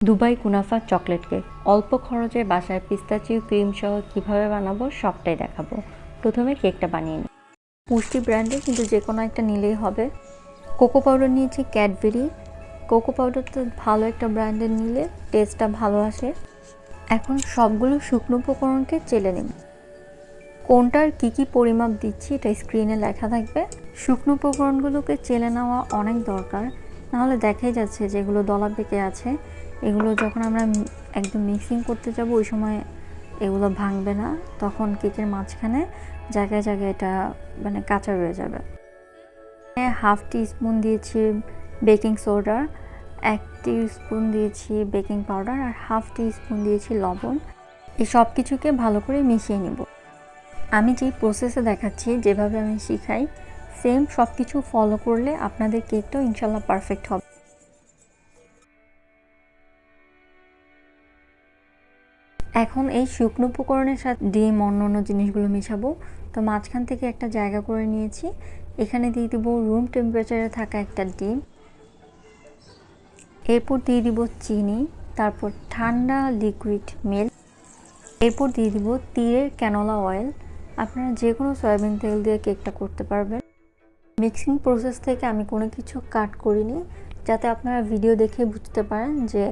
Dubai কুনাফা chocolate cake. অল্প খরচে বাসায় পিস্তাচিও ক্রিম সহ কীভাবে বানাবো সবটাই দেখাবো। প্রথমে কেকটা বানিয়ে নিই। পুষ্টি ব্র্যান্ডে কিন্তু যে কোনো একটা নিলেই হবে। কোকো পাউডার নিয়েছি ক্যাডবেরি। কোকো পাউডার তো ভালো একটা ব্র্যান্ডের নিলে টেস্টটা ভালো আসে। এখন সবগুলো শুকনো উপকরণকে চেলে নিন কোনটার কী কী পরিমাপ দিচ্ছি এটা স্ক্রিনে লেখা থাকবে। শুকনো উপকরণগুলোকে চেলে নেওয়া অনেক দরকার। নাহলে দেখাই যাচ্ছে যেগুলো দলা পেকে আছে। এগুলো যখন আমরা একদম মিক্সিং করতে যাব, ওই সময় এগুলো ভাঙবে না। তখন কেকের মাঝখানে জায়গায় জায়গায় এটা মানে কাঁচা রয়ে যাবে। হাফ টি স্পুন দিয়েছি বেকিং সোডা, এক টি স্পুন দিয়েছি বেকিং পাউডার আর হাফ টি স্পুন দিয়েছি লবণ। এই সব কিছুকে ভালো করে মিশিয়ে নিব। আমি যেই প্রসেসে দেখাচ্ছি, যেভাবে আমি শিখাই সেম সব কিছু ফলো করলে আপনাদের কেকটাও ইনশাল্লাহ পারফেক্ট হবে। এখন এই শুকনো উপকরণের সাথে ডিম, অন্য অন্য জিনিসগুলো মেশাবো। তো মাঝখান থেকে একটা জায়গা করে নিয়েছি। এখানে দিয়ে দিব রুম টেম্পারেচারে থাকা একটা ডিম। এরপর দিয়ে দিব চিনি, তারপর ঠান্ডা লিকুইড মিল্ক এরপর দিয়ে দিব তীরের ক্যানোলা অয়েল আপনারা যে কোনো সয়াবিন তেল দিয়ে কেকটা করতে পারবেন। মিক্সিং প্রসেস থেকে আমি কোনো কিছু কাট করিনি, যাতে আপনারা ভিডিও দেখে বুঝতে পারেন যে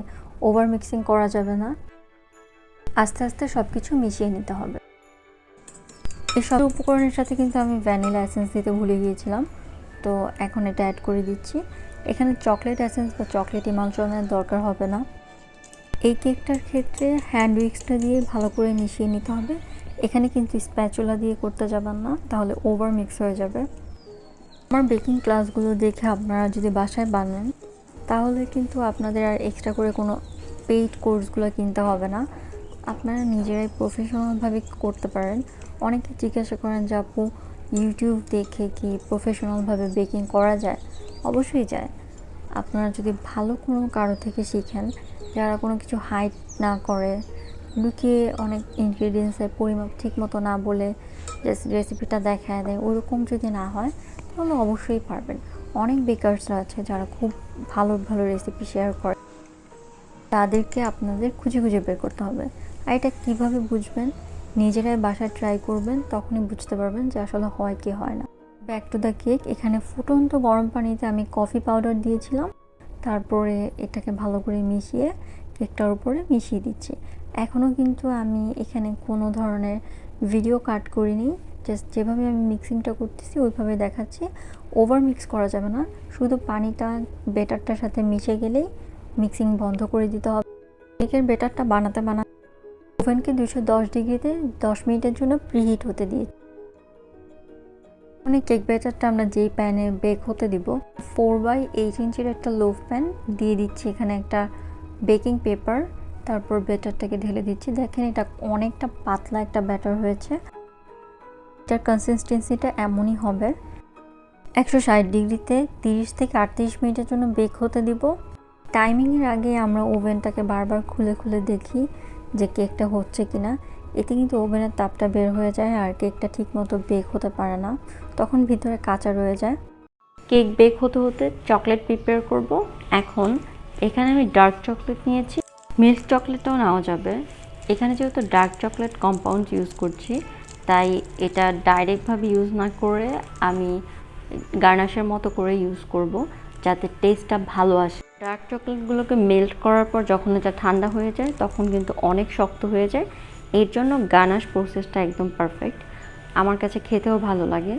ওভার মিক্সিং করা যাবে না। আস্তে আস্তে সব কিছু মিশিয়ে নিতে হবে। এই সব উপকরণের সাথে কিন্তু আমি ভ্যানিলা এসেন্স দিতে ভুলে গিয়েছিলাম। তো এখন এটা অ্যাড করে দিচ্ছি। এখানে চকলেট এসেন্স বা চকলেট ইমালচনের দরকার হবে না। এই কেকটার ক্ষেত্রে হ্যান্ড উইক্সটা দিয়ে ভালো করে মিশিয়ে নিতে হবে। এখানে কিন্তু স্প্যাচুলা দিয়ে করতে যাবেন না, তাহলে ওভার মিক্স হয়ে যাবে। আমার বেকিং ক্লাসগুলো দেখে আপনারা যদি বাসায় বানান, তাহলে কিন্তু আপনাদের আর এক্সট্রা করে কোনো পেইড কোর্সগুলো কিনতে হবে না। আপনারা নিজেরাই প্রফেশনালভাবে করতে পারেন। অনেকে জিজ্ঞাসা করেন যে আপু ইউটিউব দেখে কি প্রফেশনালভাবে বেকিং করা যায়? অবশ্যই যায়। আপনারা যদি ভালো কোনো কারও থেকে শিখেন, যারা কোনো কিছু হাইট না করে, লুকিয়ে অনেক ইনগ্রিডিয়েন্টসের পরিমাপ ঠিক মতো না বলে রেসিপিটা দেখায় দেয়, ওরকম যদি না হয় তাহলে অবশ্যই পারবেন। অনেক বেকারসরা আছে যারা খুব ভালো ভালো রেসিপি শেয়ার করে। তাদেরকে আপনাদের খুঁজে খুঁজে বের করতে হবে। আর এটা কীভাবে বুঝবেন? নিজেরাই বাসায় ট্রাই করবেন, তখনই বুঝতে পারবেন যে আসলে হয় কি, হয় না। ব্যাক টু দ্য কেক এখানে ফুটন্ত গরম পানিতে আমি কফি পাউডার দিয়েছিলাম। তারপরে এটাকে ভালো করে মিশিয়ে কেকটার উপরে মিশিয়ে দিচ্ছি। এখনও কিন্তু আমি এখানে কোনো ধরনের ভিডিও কাট করিনি। জাস্ট যেভাবে আমি মিক্সিংটা করতেছি, ওইভাবে দেখাচ্ছি। ওভার মিক্স করা যাবে না। শুধু পানিটা বেটারটার সাথে মিশে গেলেই মিক্সিং বন্ধ করে দিতে হবে। কেকের বেটারটা বানাতে বানাতে ওভেনকে দুশো দশ ডিগ্রিতে দশ মিনিটের জন্য প্রিহিট হতে দিই মানে কেক ব্যাটারটা আমরা যেই প্যানে বেক হতে দিব ফোর বাই এইট ইঞ্চির একটা লোভ প্যান দিয়ে দিচ্ছি এখানে একটা বেকিং পেপার তারপর ব্যাটারটাকে ঢেলে দিচ্ছি। দেখেন এটা অনেকটা পাতলা একটা ব্যাটার হয়েছে। এটার কনসিস্টেন্সিটা এমনই হবে। একশো ষাট ডিগ্রিতে তিরিশ থেকে আটত্রিশ মিনিটের জন্য বেক হতে দিব। টাইমিংয়ের আগে আমরা ওভেনটাকে বারবার খুলে খুলে দেখি যে কেকটা হচ্ছে কি না এতে কিন্তু ওভেনের তাপটা বের হয়ে যায় আর কেকটা ঠিকমতো বেক হতে পারে না। তখন ভিতরে কাঁচা রয়ে যায়। কেক বেক হতে হতে চকলেট প্রিপেয়ার করব। এখন এখানে আমি ডার্ক চকলেট নিয়েছি। মিল্ক চকলেটও নেওয়া যাবে। এখানে যেহেতু ডার্ক চকলেট কম্পাউন্ড ইউজ করছি তাই এটা ডাইরেক্টভাবে ইউজ না করে আমি গার্নাশের মতো করে ইউজ করব যাতে টেস্টটা ভালো আসে। ডার্ক চকলেটগুলোকে মেল্ট করার পর যখন এটা ঠান্ডা হয়ে যায়, তখন কিন্তু অনেক শক্ত হয়ে যায়। এর জন্য গানাশ প্রসেসটা একদম পারফেক্ট আমার কাছে খেতেও ভালো লাগে।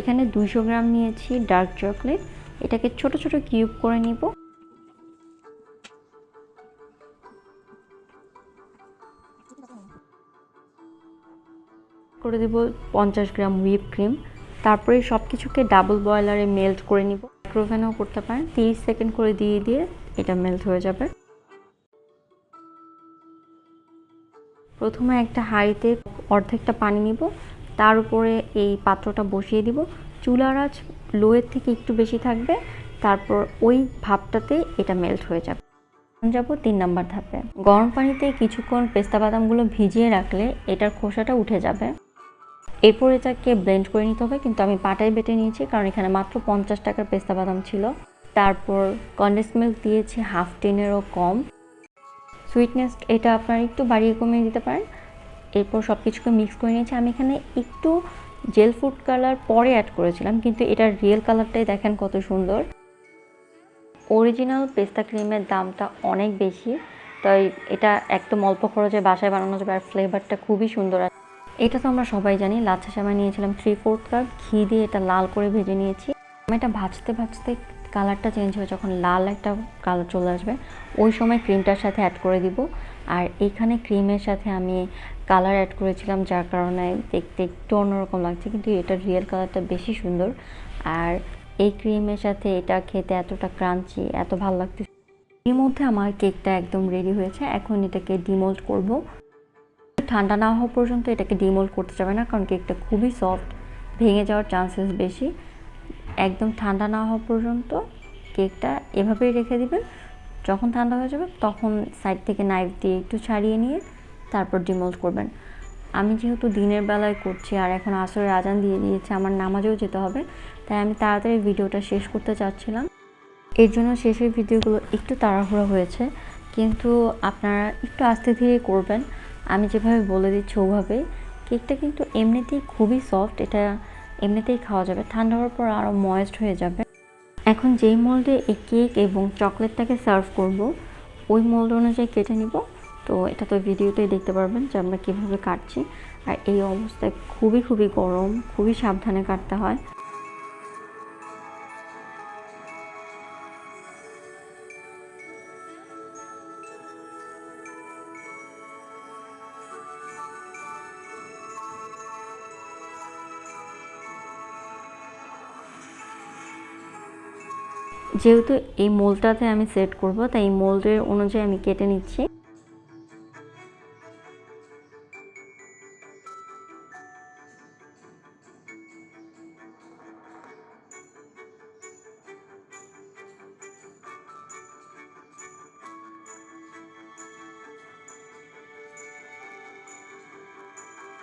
এখানে দুইশো গ্রাম নিয়েছি ডার্ক চকলেট এটাকে ছোট ছোট কিউব করে নিব। করে দিব পঞ্চাশ গ্রাম হুইপ ক্রিম তারপরে সব কিছুকে ডাবল বয়লারে মেল্ট করে নিব। মাইক্রোভেনও করতে পারেন। তিরিশ সেকেন্ড করে দিয়ে দিয়ে এটা মেল্ট হয়ে যাবে। প্রথমে একটা হাঁড়িতে অর্ধেকটা পানি নিব। তার উপরে এই পাত্রটা বসিয়ে দিব। চুলার আঁচ লোয়ের থেকে একটু বেশি থাকবে। তারপর ওই ভাপটাতে এটা মেল্ট হয়ে যাবে। যাব তিন নাম্বার ধাপে। গরম পানিতে কিছুক্ষণ পেস্তা বাদামগুলো ভিজিয়ে রাখলে এটার খোসাটা উঠে যাবে। এরপর এটাকে ব্লেন্ড করে নিতে হবে, কিন্তু আমি পাটায় বেটে নিয়েছি, কারণ এখানে মাত্র পঞ্চাশ টাকার পেস্তা বাদাম ছিল। তারপর কন্ডেন্স মিল্ক দিয়েছি হাফ টেনেরও কম। সুইটনেস এটা আপনারা একটু বাড়িয়ে কমিয়ে দিতে পারেন। এরপর সব কিছুকে মিক্স করে নিয়েছি। আমি এখানে একটু জেল ফুড কালার পরে অ্যাড করেছিলাম, কিন্তু এটার রিয়েল কালারটাই দেখেন কত সুন্দর। অরিজিনাল পেস্তা ক্রিমের দামটা অনেক বেশি, তাই এটা একদম অল্প খরচে বাসায় বানানো যাবে আর ফ্লেভারটা খুবই সুন্দর আছে এটা তো আমরা সবাই জানি। লাচ্ছা সেমাই নিয়েছিলাম থ্রি ফোর্থ কাপ ঘি দিয়ে এটা লাল করে ভেজে নিয়েছি। এটা ভাজতে ভাজতে কালারটা চেঞ্জ হয়ে যখন লাল একটা কালার চলে আসবে, ওই সময় ক্রিমটার সাথে অ্যাড করে দিব। আর এখানে ক্রিমের সাথে আমি কালার অ্যাড করেছিলাম, যার কারণে দেখতে একটু অন্যরকম লাগছে, কিন্তু এটার রিয়েল কালারটা বেশি সুন্দর। আর এই ক্রিমের সাথে এটা খেতে এতটা ক্রাঞ্চি এত ভালো লাগছে এর মধ্যে আমার কেকটা একদম রেডি হয়েছে। এখন এটাকে ডিমোল্ড করব। ঠান্ডা না হওয়া পর্যন্ত এটাকে ডিমোল্ড করতে যাবে না, কারণ কেকটা খুবই সফট। ভেঙে যাওয়ার চান্সেস বেশি। একদম ঠান্ডা না হওয়া পর্যন্ত কেকটা এভাবেই রেখে দিবেন। যখন ঠান্ডা হয়ে যাবে তখন সাইড থেকে নাইফ দিয়ে একটু ছাড়িয়ে নিয়ে তারপর ডিমোল্ড করবেন। আমি যেহেতু দিনের বেলায় করছি আর এখন আসরের আজান দিয়ে দিয়েছে, আমার নামাজেও যেতে হবে, তাই আমি তাড়াতাড়ি ভিডিওটা শেষ করতে চাচ্ছিলাম। এর জন্য শেষের ভিডিওগুলো একটু তাড়াহুড়ো হয়েছে, কিন্তু আপনারা একটু আস্তে ধীরে করবেন। আমি যেভাবে বলে দিচ্ছি ওভাবে, কেকটা কিন্তু এমনিতেই খুবই সফট এটা এমনিতেই খাওয়া যাবে। ঠান্ডা হওয়ার পর আরও ময়েস্ট হয়ে যাবে। এখন যেই মোল্ডে এই কেক এবং চকলেটটাকে সার্ভ করব, ওই মোল্ড অনুযায়ী কেটে নিব। তো এটা তো ভিডিওতেই দেখতে পারবেন যে আমরা কীভাবে কাটছি। আর এই অবস্থায় খুবই খুবই গরম, খুবই সাবধানে কাটতে হয়। যেহেতু এই মোলটাতে আমি সেট করব, তাই এই মোল্ডের অনুযায়ী আমি কেটে নিচ্ছি।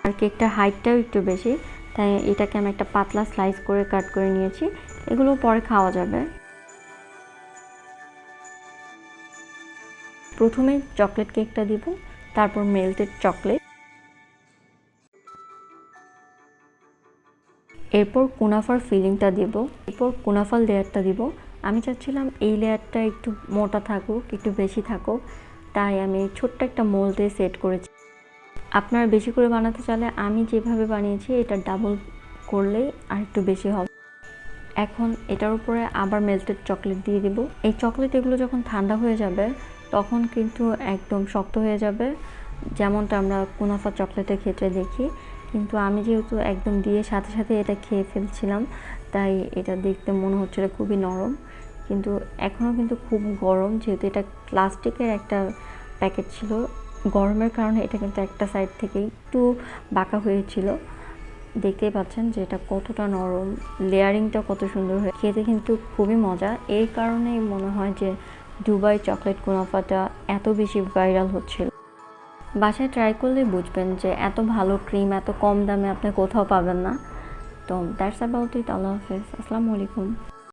আর কেকটার হাইটটাও একটু বেশি, তাই এটাকে আমি একটা পাতলা স্লাইস করে কাট করে নিয়েছি। এগুলো পরে খাওয়া যাবে। প্রথমে চকলেট কেকটা দিব, তারপর মেল্টেড চকলেট এরপর কুনাফার ফিলিংটা দিব, এরপর কুনাফার লেয়ারটা দিব। আমি চাচ্ছিলাম এই লেয়ারটা একটু মোটা থাকুক, একটু বেশি থাকুক, তাই আমি ছোট্ট একটা মোল্ডে সেট করেছি। আপনারা বেশি করে বানাতে চাইলে আমি যেভাবে বানিয়েছি, এটা ডাবল করলেই আর একটু বেশি হবে। এখন এটার উপরে আবার মেল্টেড চকলেট দিয়ে দিব। এই চকলেট এগুলো যখন ঠান্ডা হয়ে যাবে তখন কিন্তু একদম শক্ত হয়ে যাবে। যেমনটা আমরা কুনাফা চকলেটের ক্ষেত্রে দেখি। কিন্তু আমি যেহেতু একদম দিয়ে সাথে সাথে এটা খেয়ে ফেলছিলাম, তাই এটা দেখতে মনে হচ্ছিল খুবই নরম। কিন্তু এখনও কিন্তু খুব গরম, যেহেতু এটা প্লাস্টিকের একটা প্যাকেট ছিল। গরমের কারণে এটা কিন্তু একটা সাইড থেকে একটু বাঁকা হয়েছিল। দেখতেই পাচ্ছেন যে এটা কতটা নরম, লেয়ারিংটা কত সুন্দর হয়ে খেতে কিন্তু খুবই মজা। এই কারণেই মনে হয় যে দুবাই চকলেট কুনাফাটা এত বেশি ভাইরাল হচ্ছিল। বাসায় ট্রাই করলে বুঝবেন যে এত ভালো ক্রিম এত কম দামে আপনি কোথাও পাবেন না। তো দ্যাটস অ্যাবাউট ইট আল্লাহ হাফেজ। আসসালামু আলাইকুম।